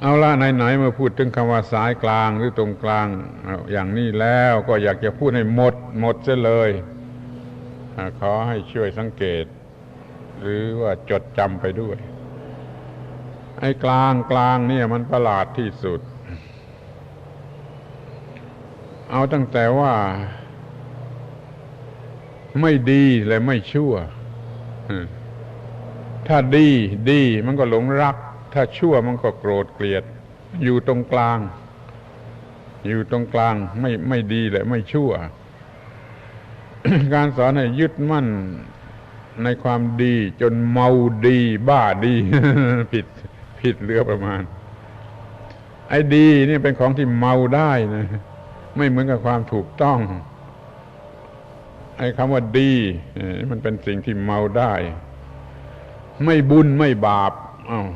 เอาละไหนๆเมื่อพูดถึงคำว่าสายกลางหรือตรงกลาง อย่างนี้แล้วก็อยากจะพูดให้หมดหมดเสียเลยขอให้ช่วยสังเกต หรือว่าจดจำไปด้วย ไอ้กลางกลางเนี่ยมันประหลาดที่สุด เอาตั้งแต่ว่า ไม่ดีและไม่ชั่ว ถ้าดีดีมันก็หลงรัก ถ้าชั่วมันก็โกรธเกลียด อยู่ตรงกลาง อยู่ตรงกลางไม่ไม่ดีและไม่ชั่ว การสอนให้ยึดมั่นในความดีจนเมาดีบ้าดี ผิดผิดเรือประมาณ ไอ้ดีนี่เป็นของที่เมาได้นะ ไม่เหมือนกับความถูกต้อง ไอ้คำว่าดีมันเป็นสิ่งที่เมาได้ ไม่บุญไม่บาปอา้าว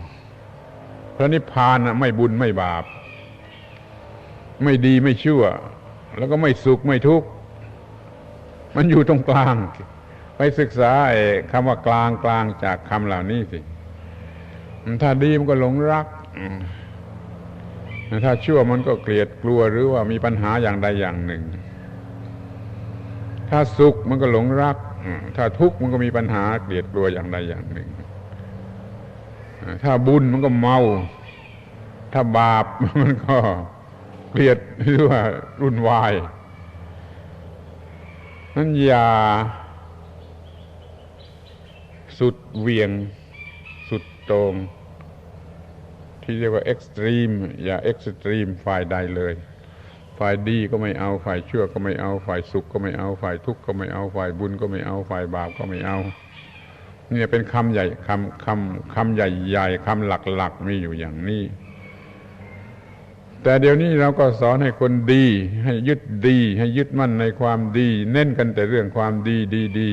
ระนิพพานไม่บุญไม่บาป ไม่ดีไม่ชั่ว แล้วก็ไม่สุขไม่ทุกข์มันอยู่ตรงกลาง ไปศึกษาคำว่ากลางกลางจากคำเหล่านี้สิ ถ้าดีมันก็หลงรัก ถ้าชั่วมันก็เกลียดกลัวหรือว่ามีปัญหาอย่างใดอย่างหนึ่ง ถ้าสุขมันก็หลงรัก ถ้าทุกข์มันก็มีปัญหาเกลียดกลัวอย่างใดอย่างหนึ่ง ถ้าบุญมันก็เมา ถ้าบาปมันก็เกลียดหรือว่ารุนวายนั้นอย่าสุดเวียง สุดตรง ที่เรียกว่าเอ็กซ์ตรีม อย่าเอ็กซ์ตรีมฝ่ายใดเลย ฝ่ายดีก็ไม่เอาฝ่ายชั่วก็ไม่เอาฝ่ายสุขก็ไม่เอาฝ่ายทุกข์ก็ไม่เอาฝ่ายบุญก็ไม่เอาฝ่ายบาปก็ไม่เอา นี่ยเป็นคำใหญ่คำคำคำใหญ่ๆคำหลักๆมีอยู่อย่างนี้ แต่เดี๋ยวนี้เราก็สอนให้คนดี ให้ยึดดี ให้ยึดมั่นในความดี เน้นกันแต่เรื่องความดีดีดี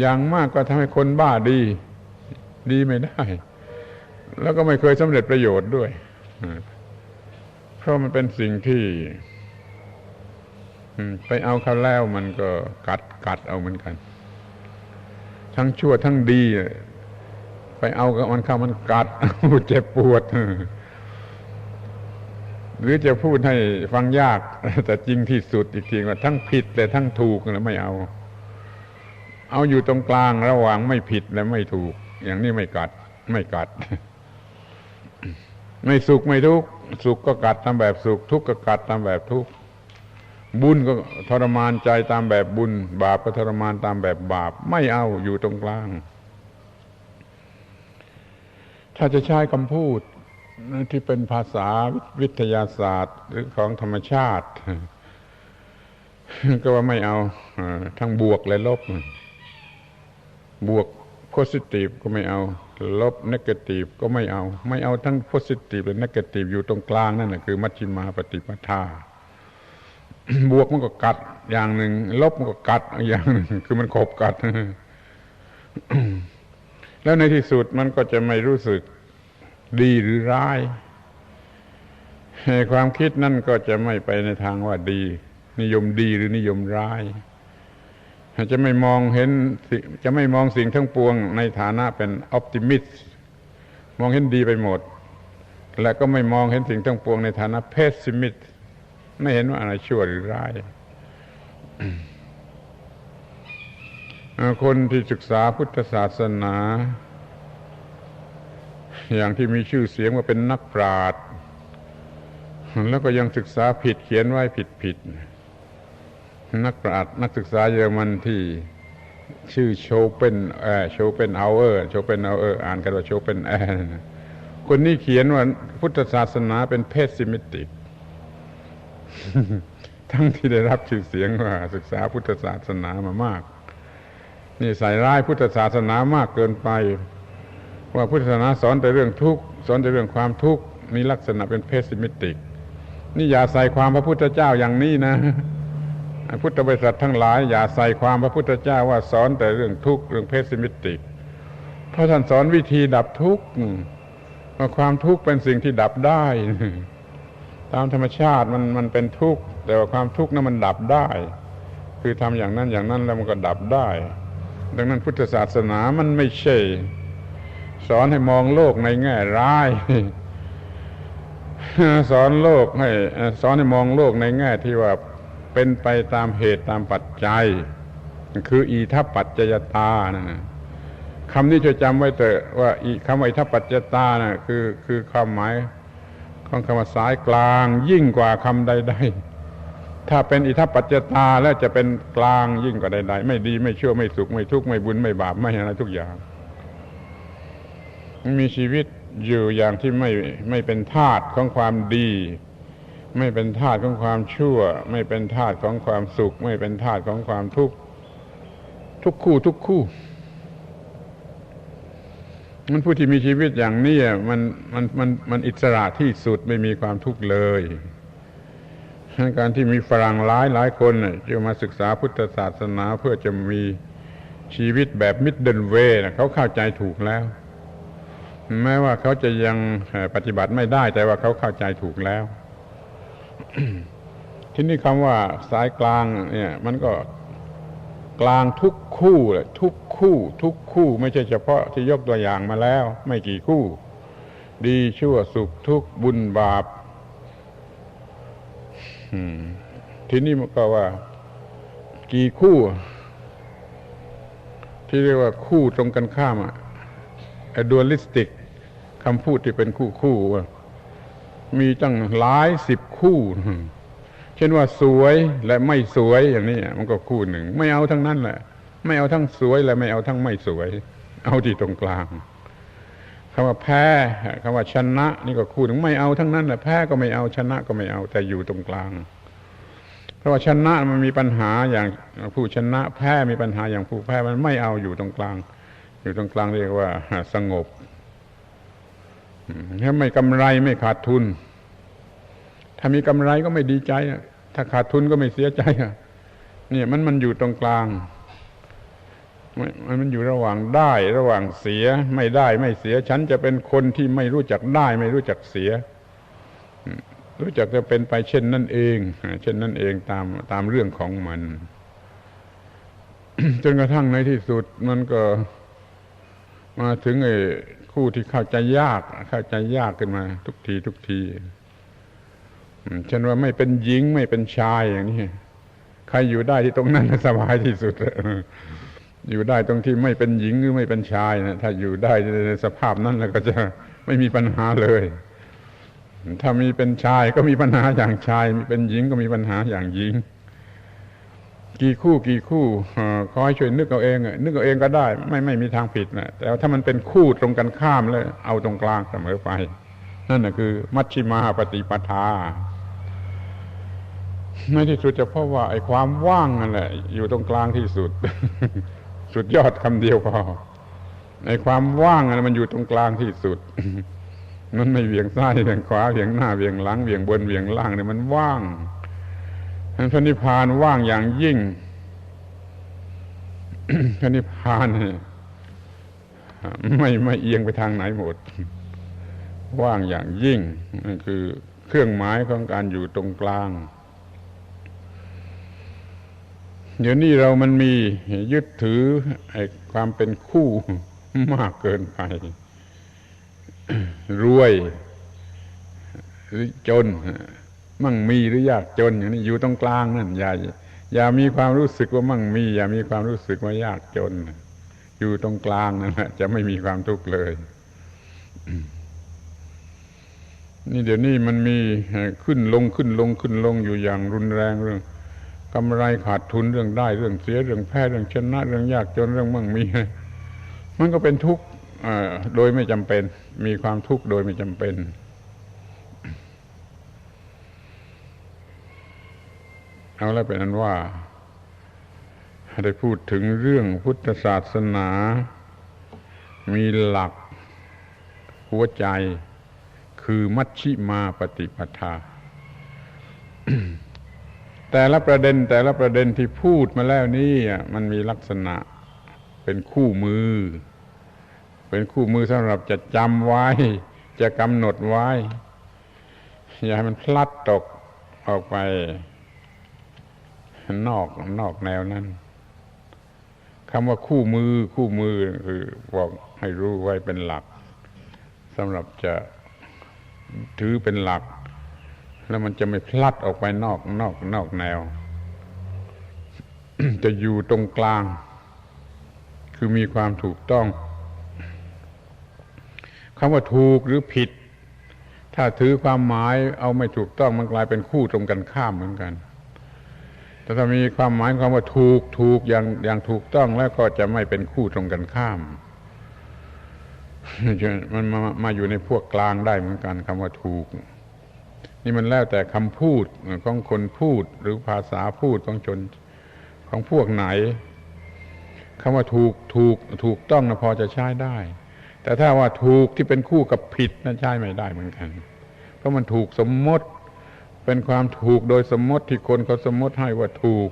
อย่างมากก็ทำให้คนบ้าดี ดีไม่ได้ แล้วก็ไม่เคยสำเร็จประโยชน์ด้วย เพราะมันเป็นสิ่งที่ไปเอาเขาแล้วมันก็กัดกัดเอาเหมือนกัน ทั้งชั่วทั้งดี ไปเอากับมันเข้ามันกัดเจ็บปวด หรือจะพูดให้ฟังยาก แต่จริงที่สุดอีกทีว่าทั้งผิดแต่ทั้งถูกแล้วไม่เอา เอาอยู่ตรงกลางระหว่างไม่ผิดและไม่ถูก อย่างนี้ไม่กัด ไม่กัด ไม่สุขไม่ทุกข์สุขก็กัดตามแบบสุขทุกข์ก็กัดตามแบบทุกข์ บุญก็ทรมานใจตามแบบบุญ บาปก็ทรมานตามแบบบาป ไม่เอาอยู่ตรงกลาง ถ้าจะใช้คำพูดที่เป็นภาษาวิทยาศาสตร์ หรือของธรรมชาติ ก็ว่าไม่เอาทั้งบวกและลบบวกโพสิทีฟก็ไม่เอา ลบนกาทีฟก็ไม่เอา ไม่เอาทั้งโพสิทีฟและนกาทีฟอยู่ตรงกลางนั่นแหละคือ มัชฌิมาปฏิปทา บวกมันก็กัดอย่างหนึ่งลบมันก็กัดอย่างหนึ่งคือมันขบกัด แล้วในที่สุดมันก็จะไม่รู้สึกดีหรือร้ายความคิดนั่นก็จะไม่ไปในทางว่าดี นิยมดีหรือนิยมร้ายจะไม่มองเห็นจะไม่มองสิ่งทั้งปวงในฐานะเป็นออพติมิสมองเห็นดีไปหมด และก็ไม่มองเห็นสิ่งทั้งปวงในฐานะเพสซิมิส ไม่เห็นว่าอะไรชั่วหรือร้ายคนที่ศึกษาพุทธศาสนา อย่างที่มีชื่อเสียงว่าเป็นนักปราชญ์แล้วก็ยังศึกษาผิดเขียนไว้ผิดผิดนักปราชญ์นักศึกษาเยอรมันที่ชื่อโชเปนเออโชเปนเอาเออร์โชเปนเอาเออร์อ่านกันว่าโชเปนแอนคนนี้เขียนว่าพุทธศาสนาเป็นเพสซิมิติก ทั้งที่ได้รับชื่อเสียงว่าศึกษาพุทธศาสนามามาก นี่ใส่ร้ายพุทธศาสนามากเกินไป ว่าพุทธศาสนาสอนแต่เรื่องทุกข์สอนแต่เรื่องความทุกข์มีลักษณะเป็นเพสซิมิติก นี่อย่าใส่ความพระพุทธเจ้าอย่างนี้นะพุทธบริษัททั้งหลาย อย่าใส่ความพระพุทธเจ้าว่าสอนแต่เรื่องทุกข์เรื่องเพสซิมิติก เพราะท่านสอนวิธีดับทุกข์ว่าความทุกข์เป็นสิ่งที่ดับได้ ตามธรรมชาติมันมันเป็นทุกข์แต่ว่าความทุกข์นั้นมันดับได้ คือทำอย่างนั้นอย่างนั้นแล้วมันก็ดับได้ ดังนั้นพุทธศาสนามันไม่ใช่ สอนให้มองโลกในแง่ร้าย สอนโลกให้สอนให้มองโลกในแง่ที่ว่าเป็นไปตามเหตุตามปัจจัย คืออีทัปปัจจยตานั่นคำนี้ช่วยจำไว้เถอะว่าคำว่าอีทัปปัจจยตานะ่ะคือคือความหมาย ของคำว่าสายกลางยิ่งกว่าคำใด ๆ ถ้าเป็นอิทัปปัจจตาแล้วจะเป็นกลางยิ่งกว่าใด ๆ ไม่ดีไม่ชั่วไม่สุขไม่ทุกข์ไม่บุญไม่บาปไม่อะไรทุกอย่าง มีชีวิตอยู่อย่างที่ไม่ไม่เป็นทาตของความดี ไม่เป็นทาตของความชั่ว ไม่เป็นทาตของความสุข ไม่เป็นทาตของความทุกข์ทุกคู่ทุกคู่ มันผู้ที่มีชีวิตอย่างนี้มันมันมันมันอิสระที่สุดไม่มีความทุกข์เลยการที่มีฝรั่งหลายหลายคนจะมาศึกษาพุทธศาสนาเพื่อจะมีชีวิตแบบมิดเดิลเวย์เขาเข้าใจถูกแล้ว แม้ว่าเขาจะยังปฏิบัติไม่ได้ แต่ว่าเขาเข้าใจถูกแล้ว ที่นี่คำว่าสายกลางเนี่ย มันก็ กลางทุกคู่เลยทุกคู่ ทุกคู่ไม่ใช่เฉพาะที่ยกตัวอย่างมาแล้ว ไม่กี่คู่ ดีชั่วสุขทุกบุญบาปทีนี้มันก็ว่า กี่คู่ ที่เรียกว่าคู่ตรงกันข้ามอะดูลิสติกคำพูดที่เป็นคู่คู่มีตั้งหลายสิบคู่ เช่นว่าสวยและไม่สวยอย่างนี้มันก็คู่หนึ่ง ไม่เอาทั้งนั้นแหละ ไม่เอาทั้งสวยและไม่เอาทั้งไม่สวย เอาที่ตรงกลางคำว่าแพ้คำว่าชนะ นี่ก็คู่หนึ่งไม่เอาทั้งนั้นแหละแพ้ก็ไม่เอาชนะก็ไม่เอา แต่อยู่ตรงกลาง เพราะว่าชนะมันมีปัญหาอย่างผู้ชนะ แพ้มีปัญหาอย่างผู้แพ้มันไม่เอาอยู่ตรงกลาง อยู่ตรงกลางเรียกว่าสงบถ้าไม่กำไรไม่ขาดทุนามีกำไรก็ไม่ดีใจถ้าขาดทุนก็ไม่เสียใจเนี่ยมันมันอยู่ตรงกลางมันมันอยู่ระหว่างได้ระหว่างเสีย ไม่ได้ไม่เสีย ฉันจะเป็นคนที่ไม่รู้จักได้ ไม่รู้จักเสีย รู้จักจะเป็นไปเช่นนั่นเอง เช่นนั่นเองตามตามเรื่องของมัน จนกระทั่งในที่สุดมันก็มาถึงไอ้คู่ที่เข้าใจยาก เข้าใจยากขึ้นมา ทุกทีทุกที ฉันว่าไม่เป็นหญิงไม่เป็นชายอย่างนี้ใครอยู่ได้ที่ตรงนั้นสบายที่สุดอยู่ได้ตรงที่ไม่เป็นหญิงหรือไม่เป็นชายนะถ้าอยู่ได้ในสภาพนั้นแล้วก็จะไม่มีปัญหาเลย ถ้ามีเป็นชายก็มีปัญหาอย่างชาย มีเป็นหญิงก็มีปัญหาอย่างหญิง กี่คู่กี่คู่ขอให้ช่วยนึกเอาเองนึกเอาเองก็ได้ ไม่ไม่มีทางผิดนะแต่ถ้ามันเป็นคู่ตรงกันข้ามเลยเอาตรงกลางเสมอไป นั่นนะคือ มัชชิมาปฏิปทา ในที่สุดจะพบว่าไอ้ความว่างนั่นแหละ อยู่ตรงกลางที่สุด สุดยอดคำเดียวพอไอ้ความว่างนั่นมันอยู่ตรงกลางที่สุด มันไม่เวียงซ้ายเวียงขวาเวียงหน้าเวียงหลังเวียงบนเวียงล่างเนี่ยมันว่างพระนิพพานว่างอย่างยิ่งพระนิพพานไม่ไม่เอียงไปทางไหนหมด ว่างอย่างยิ่งนั่นคือเครื่องหมายของการอยู่ตรงกลาง เดี๋ยวนี้เรามันมียึดถือไอ้ความเป็นคู่มากเกินไป รวย หรือจน มั่งมีหรือยากจน อย่างนี้อยู่ตรงกลางนั่นอย่าอย่ามีความรู้สึกว่ามั่งมี อย่ามีความรู้สึกว่ายากจน อยู่ตรงกลางนั่นแหละจะไม่มีความทุกข์เลย นี่เดี๋ยวนี้มันมีขึ้นลงขึ้นลงขึ้นลงอยู่อย่างรุนแรงเรื่อง กำไรขาดทุนเรื่องได้เรื่องเสียเรื่องแพ้เรื่องชนะ เรื่องยากจนเรื่องมั่งมี มันก็เป็นทุกข์โดยไม่จำเป็น มีความทุกข์โดยไม่จำเป็น เอาแล้วเป็นนั้นว่าได้พูดถึงเรื่องพุทธศาสนา มีหลักหัวใจคือมัชชิมาปฏิปทา แต่ละประเด็นแต่ละประเด็นที่พูดมาแล้วนี่มันมีลักษณะเป็นคู่มือ เป็นคู่มือสำหรับจะจำไว้ จะกำหนดไว้ อย่าให้มันพลัดตกออกไป นอกนอกแนวนั้นคำว่าคู่มือคู่มือคือบอกให้รู้ไว้เป็นหลักสำหรับจะถือเป็นหลัก แล้วมันจะไม่พลัดออกไปนอกนอกนอกแนว จะอยู่ตรงกลาง คือมีความถูกต้องคำว่าถูกหรือผิด ถ้าถือความหมายเอาไม่ถูกต้องมันกลายเป็นคู่ตรงกันข้ามเหมือนกัน แต่ถ้ามีความหมายความว่าถูกถูกอย่างอย่างถูกต้องแล้วก็จะไม่เป็นคู่ตรงกันข้ามมันมามาอยู่ในพวกกลางได้เหมือนกันคำว่าถูก นี่มันแล้วแต่คำพูดของคนพูดหรือภาษาพูดของชนของพวกไหนคำว่าถูกถูกถูกต้องนะพอจะใช้ได้ แต่ถ้าว่าถูกที่เป็นคู่กับผิดนั้นใช้ไม่ได้เหมือนกัน เพราะมันถูกสมมติเป็นความถูกโดยสมมติที่คนเขาสมมติให้ว่าถูก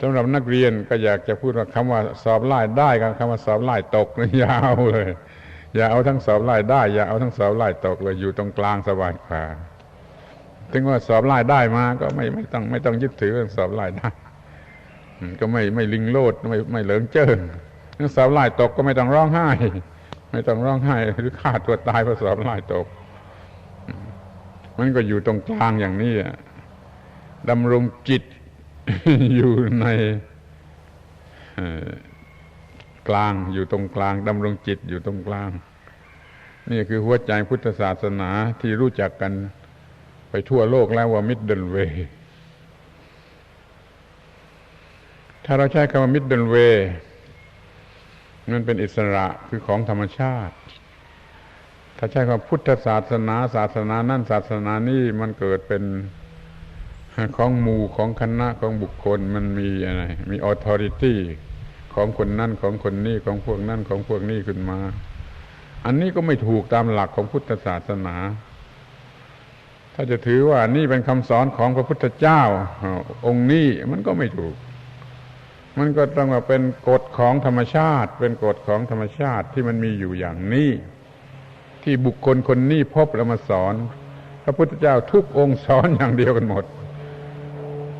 สำหรับนักเรียนก็อยากจะพูดว่าคำว่าสอบไล่ได้กับคำว่าสอบไล่ตกนี่ยาวเลย อย่าเอาทั้งสอบไล่ได้ อย่าเอาทั้งสอบไล่ตกเลยอยู่ตรงกลางสบายกว่าถึงว่าสอบไล่ได้มาก็ไม่ไม่ต้องไม่ต้องยึดถือเรื่องสอบไล่ได้ก็ไม่ไม่ลิงโลดไม่ไม่เหลิงเจิ้นเรื่องสอบไล่ตกก็ไม่ต้องร้องไห้ ไม่ต้องร้องไห้ หรือฆ่าตัวตายเพราะสอบไล่ตก มันก็อยู่ตรงกลางอย่างนี้ดำรงจิตอยู่ใน กลาง อยู่ตรงกลางดำรงจิตอยู่ตรงกลาง นี่คือหัวใจพุทธศาสนาที่รู้จักกันไปทั่วโลกแล้วว่ามิดเดิลเวย์ถ้าเราใช้คำว่ามิดเดิลเวย์มันเป็นอิสระคือของธรรมชาติ ถ้าใช้คำพุทธศาสนา ศาสนานั่นศาสนานี่มันเกิดเป็นของหมู่ของคณะของบุคคลมันมีอะไรมีออทอริตี้ ของคนนั่นของคนนี้ของพวกนั่นของพวกนี้ขึ้นมา อันนี้ก็ไม่ถูกตามหลักของพุทธศาสนา ถ้าจะถือว่านี่เป็นคำสอนของพระพุทธเจ้า องค์นี้มันก็ไม่ถูก มันก็ต้องว่าเป็นกฎของธรรมชาติ เป็นกฎของธรรมชาติที่มันมีอยู่อย่างนี้ ที่บุคคลคนนี้พบแล้วมาสอน พระพุทธเจ้าทุกองค์สอนอย่างเดียวกันหมด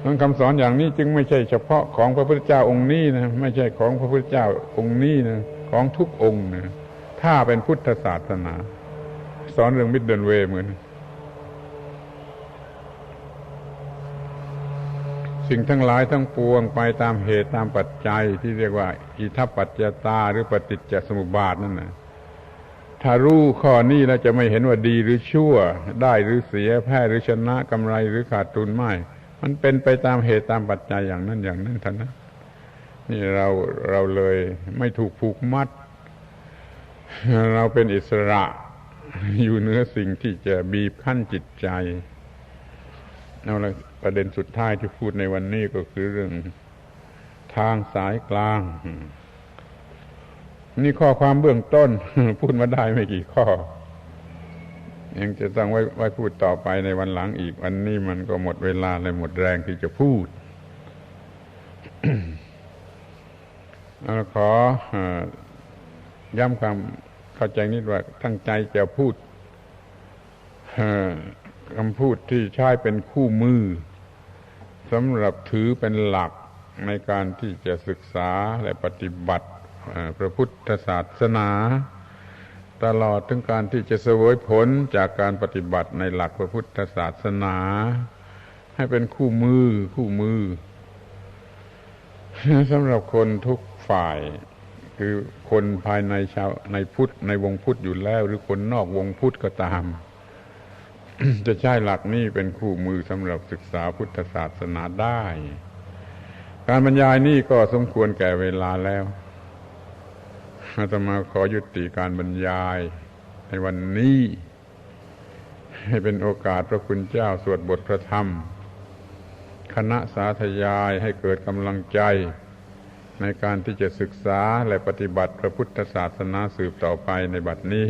นั้นคำสอนอย่างนี้จึงไม่ใช่เฉพาะของพระพุทธเจ้าองค์นี้นะไม่ใช่ของพระพุทธเจ้าองค์นี้นะของทุกองค์นะถ้าเป็นพุทธศาสนา สอนเรื่องมิดเดิลเวย์เหมือน สิ่งทั้งหลายทั้งปวงไปตามเหตุตามปัจจัยที่เรียกว่า อิทัปปัจจตาหรือปฏิจจสมุปบาทนั่นนะถ้ารู้ข้อนี้แล้วจะไม่เห็นว่าดีหรือชั่ว ได้หรือเสียแพ้หรือชนะกำไรหรือขาดทุนไม่ มันเป็นไปตามเหตุตามปัจจัยอย่างนั้นอย่างนั้นท่านนะนี่เราเราเลยไม่ถูกผูกมัด เราเป็นอิสระอยู่เหนือสิ่งที่จะบีบคั้นจิตใจเอาละประเด็นสุดท้ายที่พูดในวันนี้ก็คือเรื่องทางสายกลาง นี่ข้อความเบื้องต้น พูดมาได้ไม่กี่ข้อ ยังจะต้องไว้ไว้พูดต่อไปในวันหลังอีก วันนี้มันก็หมดเวลาเลยหมดแรงที่จะพูดเราขอย้ำความเข้าใจนิดว่าตั้งใจจะพูดคำพูดที่ใช้เป็นคู่มือสำหรับถือเป็นหลักในการที่จะศึกษาและปฏิบัติพระพุทธศาสนา ตลอดถึงการที่จะเสวยผลจากการปฏิบัติในหลักพระพุทธศาสนา ให้เป็นคู่มือคู่มือสำหรับคนทุกฝ่าย คือคนภายในชาวในพุทธในวงพุทธอยู่แล้ว หรือคนนอกวงพุทธก็ตาม จะใช้หลักนี้เป็นคู่มือสำหรับศึกษาพุทธศาสนาได้ การบรรยายนี้ก็สมควรแก่เวลาแล้ว อาตมาขอยุติการบรรยายในวันนี้ ให้เป็นโอกาสพระคุณเจ้าสวดบทพระธรรม คณะสาธยายให้เกิดกำลังใจ ในการที่จะศึกษาและปฏิบัติพระพุทธศาสนาสืบต่อไปในบัดนี้